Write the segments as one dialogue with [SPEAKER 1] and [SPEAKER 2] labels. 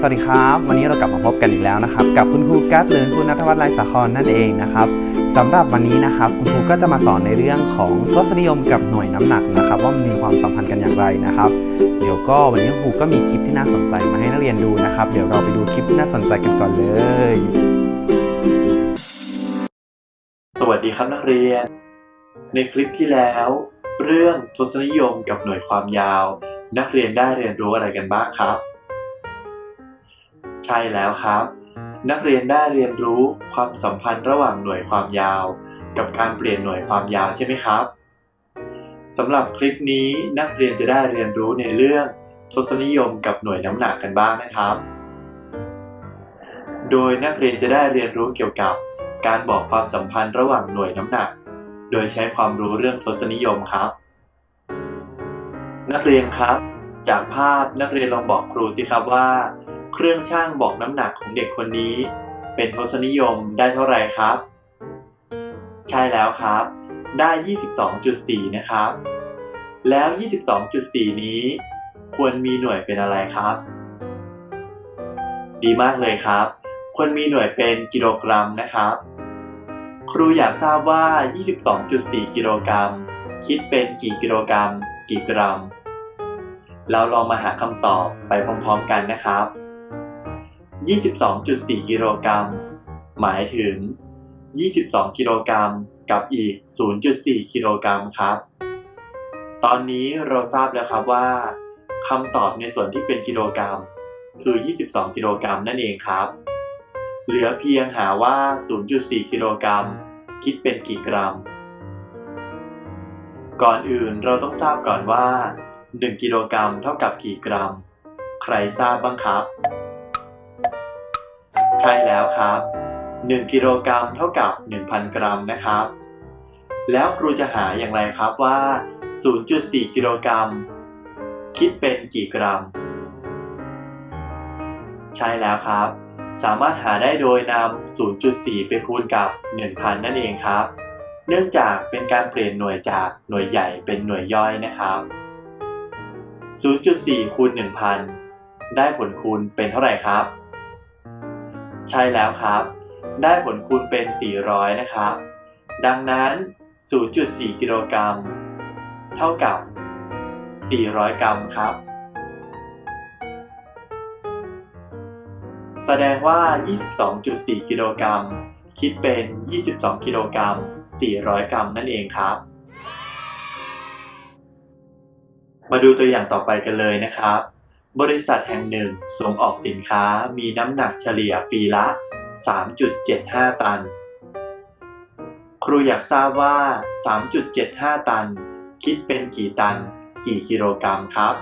[SPEAKER 1] สวัสดีครับ วันนี้เรากลับมาพบกันอีกแล้วนะครับ กับคุณครูกัตหรือคุณนัทวัฒน์ไลสาครนั่นเองนะครับสำหรับวันนี้นะครับคุณครูก็จะมาสอนในเรื่องของทศนิยมกับหน่วยน้ำหนักนะครับ ว่ามันมีความสัมพันธ์กันอย่างไรนะครับ เดี๋ยวก็วันนี้ครูก็มีคลิปที่น่าสนใจมาให้นักเรียนดูนะครับ เดี๋ยวเราไปดูคลิปที่น่าสนใจกันก่อนเลย
[SPEAKER 2] สวัสดีครับนักเรียน ในคลิปที่แล้ว เรื่องทศนิยมกับหน่วยความยาว นักเรียนได้เรียนรู้อะไรกันบ้างครับ ใช่แล้วครับ นักเรียนได้เรียนรู้ความสัมพันธ์ระหว่างหน่วยความยาว กับการเปลี่ยนหน่วยความยาวใช่ไหมครับสำหรับคลิปนี้นักเรียนจะได้เรียนรู้ในเรื่องทศนิยมกับหน่วยน้ำหนักกันบ้างนะครับ โดยนักเรียนจะได้เรียนรู้เกี่ยวกับการบอกความสัมพันธ์ระหว่างหน่วยน้ำหนัก โดยใช้ความรู้เรื่องทศนิยมครับ นักเรียนครับ จากภาพนักเรียนลองบอกครูสิครับว่า เครื่องช่างบอกน้ำหนักของเด็กคนนี้ เป็นทศนิยมได้เท่าไหร่ครับ ใช่แล้วครับ ได้ 22.4 นะครับ แล้ว 22.4 นี้ ควรมีหน่วยเป็นอะไรครับ ดีมากเลยครับ ควรมีหน่วยเป็นกิโลกรัมนะครับ ครูอยากทราบว่า 22.4 กิโลกรัม คิดเป็นกี่กิโลกรัม กี่กรัมเราลองมาหาคำตอบไปพร้อมๆกันนะครับ 22.4 กิโลกรัม หมายถึง 22 กิโลกรัมกับอีก 0.4 กิโลกรัมครับ ตอนนี้เราทราบแล้วครับว่าคำตอบในส่วนที่เป็นกิโลกรัม คือ 22 กิโลกรัมนั่นเองครับ เหลือเพียงหาว่า 0.4 กิโลกรัม คิดเป็นกี่กรัม ก่อนอื่นเราต้องทราบก่อนว่า 1 กิโลกรัมเท่ากับกี่กรัม ใครทราบบ้างครับ ใช่แล้วครับ 1 กิโลกรัมเท่ากับ 1,000 กรัมนะครับ แล้วครูจะหาอย่างไรครับว่า 0.4 กิโลกรัมคิดเป็นกี่กรัม ใช่แล้วครับ สามารถหาได้โดยนำ 0.4 ไปคูณกับ 1,000 นั่นเองครับ เนื่องจากเป็นการเปลี่ยนหน่วยจากหน่วยใหญ่เป็นหน่วยย่อยนะครับ 0.4 คูณ 1,000 ได้ผลคูณเป็นเท่าไหร่ครับ ใช่แล้วครับ ได้ผลคูณเป็น 400 นะครับ ดังนั้น 0.4 กิโลกรัม เท่ากับ 400 กรัมครับ แสดงว่า 22.4 กิโลกรัม คิดเป็น 22 กิโลกรัม 400 กรัมนั่นเองครับ มาดูตัวอย่างต่อไปกันเลยนะครับ บริษัทแห่งหนึ่งส่งออกสินค้ามีน้ำหนักเฉลี่ยปีละ 3.75 ตัน ครูอยากทราบว่า 3.75 ตัน คิดเป็นกี่ตัน กี่กิโลกรัมครับ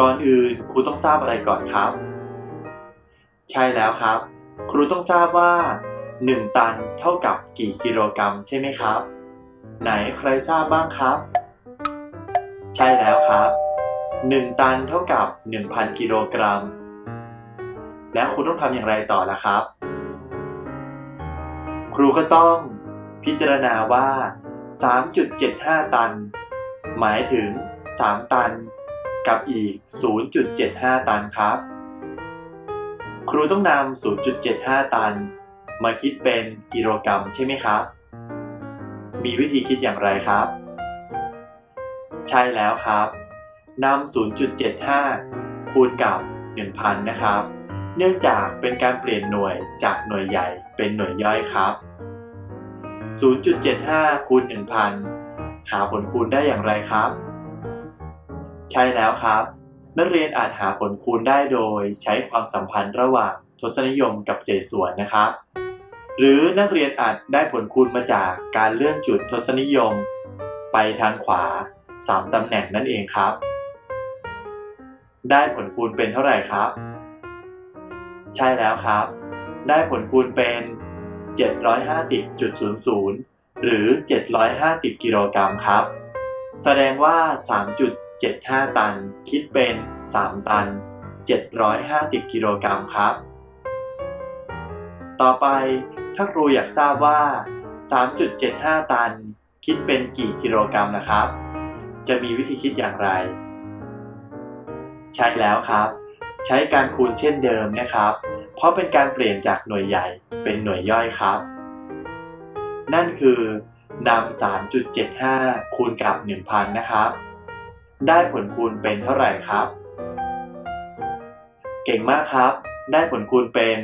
[SPEAKER 2] ก่อนอื่นครูต้องทราบอะไรก่อนครับ ใช่แล้วครับ ครูต้องทราบว่า 1 ตันเท่ากับกี่กิโลกรัมใช่ไหมครับ ไหนใครทราบบ้างครับ ใช่แล้วครับ 1 ตันเท่ากับ 1,000 กิโลกรัม แล้วครูต้องทำอย่างไรต่อล่ะครับ ครูก็ต้องพิจารณาว่า 3.75 ตัน หมายถึง 3 ตันกับอีก 0.75 ตันครับ ครูต้องนำ 0.75 ตัน มาคิดเป็นกิโลกรัมใช่ไหมครับ มีวิธีคิดอย่างไรครับ ใช่แล้วครับ นำ 0.75 คูณกับ 1,000 นะครับ เนื่องจากเป็นการเปลี่ยนหน่วยจากหน่วยใหญ่เป็นหน่วยย่อยครับ 0.75 คูณ 1,000 หาผลคูณได้อย่างไรครับ ใช่แล้วครับ นักเรียนอาจหาผลคูณได้โดยใช้ความสัมพันธ์ระหว่างทศนิยมกับเศษส่วนนะครับ หรือนักเรียนอาจได้ผลคูณมาจากการเลื่อนจุดทศนิยม ไปทางขวา 3 ตำแหน่งนั่นเองครับ ได้ผลคูณเป็นเท่าไหร่ครับ ใช่แล้วครับ ได้ผลคูณเป็น 750.00 หรือ 750 กิโลกรัมครับ แสดงว่า 3.75 ตัน คิดเป็น 3 ตัน 750 กิโลกรัมครับ ต่อไปถ้าครูอยากทราบว่า 3.75 ตัน คิดเป็นกี่กิโลกรัมนะครับ จะมีวิธีคิดอย่างไร ใช่แล้วครับ ใช้การคูณเช่นเดิมนะครับ เพราะเป็นการเปลี่ยนจากหน่วยใหญ่เป็นหน่วยย่อยครับ นั่นคือนำ3.75 คูณกับ 1,000 นะครับ ได้ผลคูณเป็นเท่าไหร่ครับ เก่งมากครับ ได้ผลคูณเป็น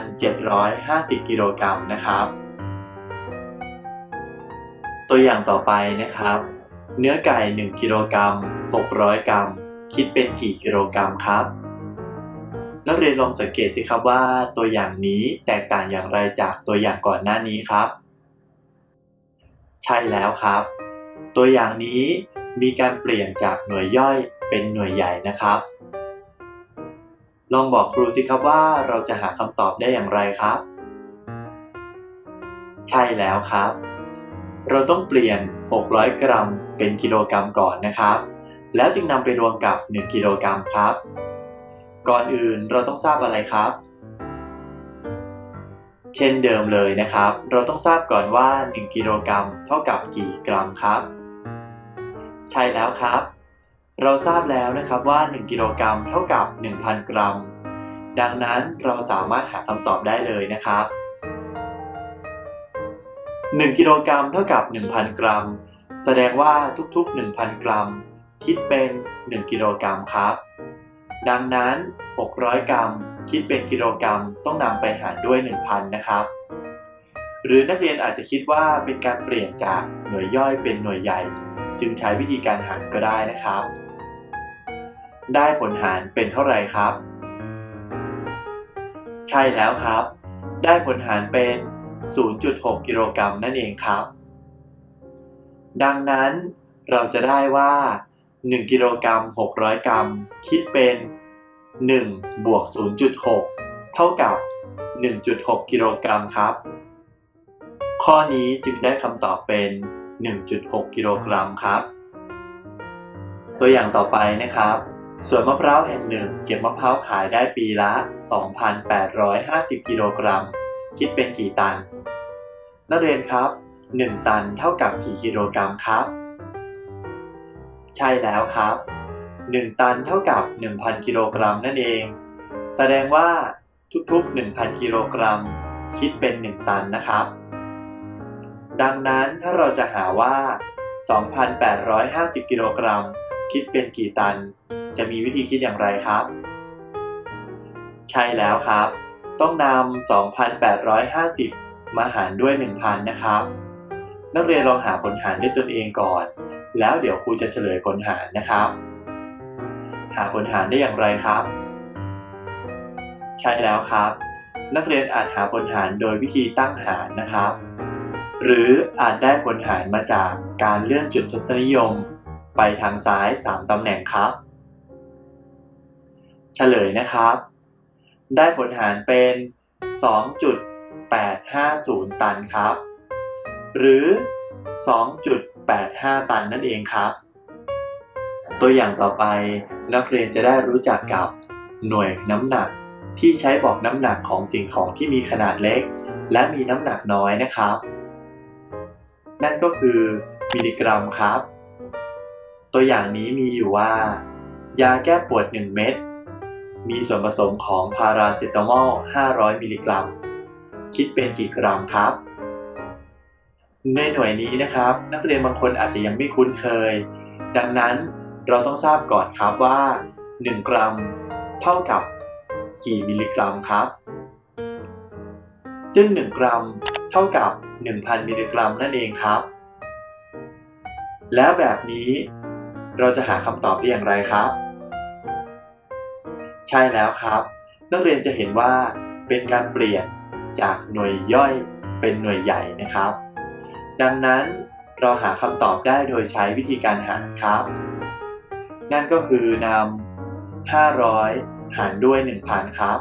[SPEAKER 2] 3,750 กิโลกรัมนะครับ ตัวอย่างต่อไปนะครับ เนื้อไก่ 1 กิโลกรัม 600 กรัม คิดเป็นกี่กิโลกรัมครับ นักเรียนลองสังเกตสิครับว่าตัวอย่างนี้แตกต่างอย่างไรจากตัวอย่างก่อนหน้านี้ครับ ใช่แล้วครับ ตัวอย่างนี้มีการเปลี่ยนจากหน่วยย่อยเป็นหน่วยใหญ่นะครับ ลองบอกครูสิครับว่าเราจะหาคำตอบได้อย่างไรครับ ใช่แล้วครับ เราต้องเปลี่ยน 600 กรัมเป็นกิโลกรัมก่อนนะครับ แล้วจึงนำไปรวมกับ 1 กิโลกรัมครับ ก่อนอื่นเราต้องทราบอะไรครับ เช่นเดิมเลยนะครับ เราต้องทราบก่อนว่า 1 กิโลกรัมเท่ากับกี่กรัมครับ ใช่แล้วครับ เราทราบแล้วนะครับว่า 1 กิโลกรัมเท่ากับ 1,000 กรัม ดังนั้นเราสามารถหาคำตอบได้เลยนะครับ1กิโลกรัมเท่ากับ 1,000 กรัม แสดงว่าทุกๆ 1,000 กรัม คิดเป็น 1 กิโลกรัมครับ ดังนั้น 600 กรัม คิดเป็นกิโลกรัมต้องนำไปหารด้วย 1,000 นะครับ หรือนักเรียนอาจจะคิดว่าเป็นการเปลี่ยนจากหน่วยย่อยเป็นหน่วยใหญ่ จึงใช้วิธีการหารก็ได้นะครับ ได้ผลหารเป็นเท่าไหร่ครับ ใช่แล้วครับ ได้ผลหารเป็น 0.6 กิโลกรัมนั่นเองครับ ดังนั้นเราจะได้ว่า 1 กิโลกรัม 600 กรัม คิดเป็น 1 บวก 0.6 เท่ากับ 1.6 กิโลกรัมครับ ข้อนี้จึงได้คำตอบเป็น 1.6 กิโลกรัมครับ ตัวอย่างต่อไปนะครับสวนมะพร้าวแห่งหนึ่งเก็บมะพร้าวขายได้ปีละ 2,850 กิโลกรัม คิดเป็นกี่ตัน นักเรียนครับ 1 ตันเท่ากับกี่กิโลกรัมครับ ใช่แล้วครับ 1 ตันเท่ากับ 1,000 กิโลกรัมนั่นเอง แสดงว่าทุกๆ 1,000 กิโลกรัม คิดเป็น 1 ตันนะครับ ดังนั้นถ้าเราจะหาว่า 2,850 กิโลกรัม คิดเป็นกี่ตัน จะมีวิธีคิดอย่างไรครับ ใช่แล้วครับ ต้องนำ 2,850 มาหารด้วย 1,000 นะครับ นักเรียนลองหาผลหารด้วยตนเองก่อน แล้วเดี๋ยวครูจะเฉลยผลหารนะครับ หาผลหารได้อย่างไรครับ ใช่แล้วครับ นักเรียนอาจหาผลหารโดยวิธีตั้งหารนะครับ หรืออาจได้ผลหารมาจากการเลื่อนจุดทศนิยม ไปทางซ้าย 3ตำแหน่งครับ เฉลยนะครับ ได้ผลหารเป็น 2.850 ตันครับ หรือ 2.85 ตันนั่นเองครับ ตัวอย่างต่อไปนักเรียนจะได้รู้จักกับหน่วยน้ำหนักที่ใช้บอกน้ำหนักของสิ่งของที่มีขนาดเล็ก และมีน้ำหนักน้อยนะครับ นั่นก็คือมิลลิกรัมครับ ตัวอย่างนี้มีอยู่ว่า ยาแก้ปวด 1 เม็ดมีส่วนผสมของพาราเซตามอล 500 มิลลิกรัม คิดเป็นกี่กรัมครับ ในหน่วยนี้นะครับ นักเรียนบางคนอาจจะยังไม่คุ้นเคย ดังนั้นเราต้องทราบก่อนครับว่า 1 กรัม เท่ากับกี่มิลลิกรัมครับ ซึ่ง 1 กรัม เท่ากับ 1,000 มิลลิกรัมนั่นเองครับ แล้วแบบนี้ เราจะหาคำตอบได้อย่างไรครับ ใช่แล้วครับ นักเรียนจะเห็นว่าเป็นการเปลี่ยนจากหน่วยย่อยเป็นหน่วยใหญ่นะครับ ดังนั้นเราหาคำตอบได้โดยใช้วิธีการหารครับ นั่นก็คือนำ 500 หารด้วย 1,000 ครับ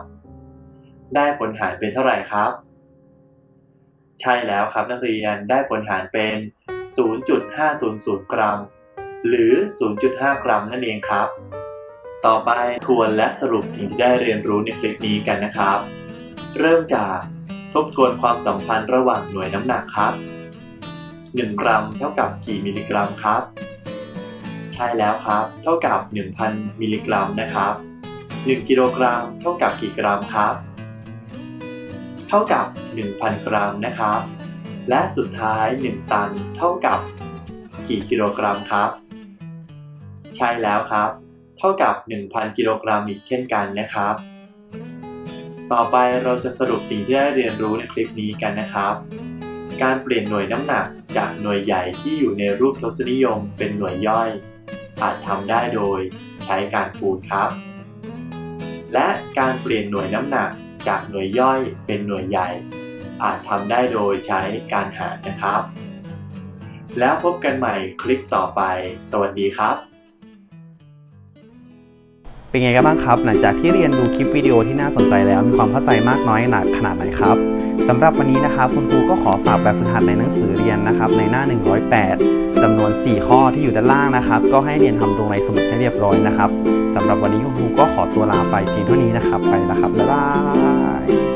[SPEAKER 2] ได้ผลหารเป็นเท่าไหร่ครับ ใช่แล้วครับนักเรียนได้ผลหารเป็น 0.500 กรัม หรือ 0.5 กรัมนั่นเองครับ ต่อไปทวนและสรุปสิ่งที่ได้เรียนรู้ในคลิปนี้กันนะครับ เริ่มจากทบทวนความสัมพันธ์ระหว่างหน่วยน้ำหนักครับ 1 กรัม เท่ากับกี่มิลลิกรัมครับ ใช่แล้วครับ เท่ากับ 1,000 มิลลิกรัมนะครับ 1 กิโลกรัม เท่ากับกี่กรัมครับ เท่ากับ 1,000 กรัมนะครับ และสุดท้าย 1 ตัน เท่ากับกี่กิโลกรัมครับ ใช่แล้วครับ เท่ากับ 1,000 กิโลกรัมอีกเช่นกันนะครับ ต่อไปเราจะสรุปสิ่งที่ได้เรียนรู้ในคลิปนี้กันนะครับ การเปลี่ยนหน่วยน้ำหนักจากหน่วยใหญ่ที่อยู่ในรูปทศนิยมเป็นหน่วยย่อย อาจทำได้โดยใช้การคูณครับ และการเปลี่ยนหน่วยน้ำหนักจากหน่วยย่อยเป็นหน่วยใหญ่ อาจทำได้โดยใช้การหารนะครับ แล้วพบกันใหม่คลิปต่อไป สวัสดีครับ
[SPEAKER 1] เป็นไงกันบ้างครับ หลังจากที่เรียนดูคลิปวิดีโอที่น่าสนใจแล้วมีความเข้าใจมากน้อยหนักขนาดไหนครับสำหรับวันนี้นะครับคุณครูก็ขอฝากแบบฝึกหัดในหนังสือเรียนนะครับในหน้า 108จำนวน 4 ข้อที่อยู่ด้านล่างนะครับ ก็ให้เรียนทำลงในสมุดให้เรียบร้อยนะครับสำหรับวันนี้คุณครูก็ขอตัวลาไปเพียงเท่านี้นะครับ ไปแล้วครับบ๊ายบาย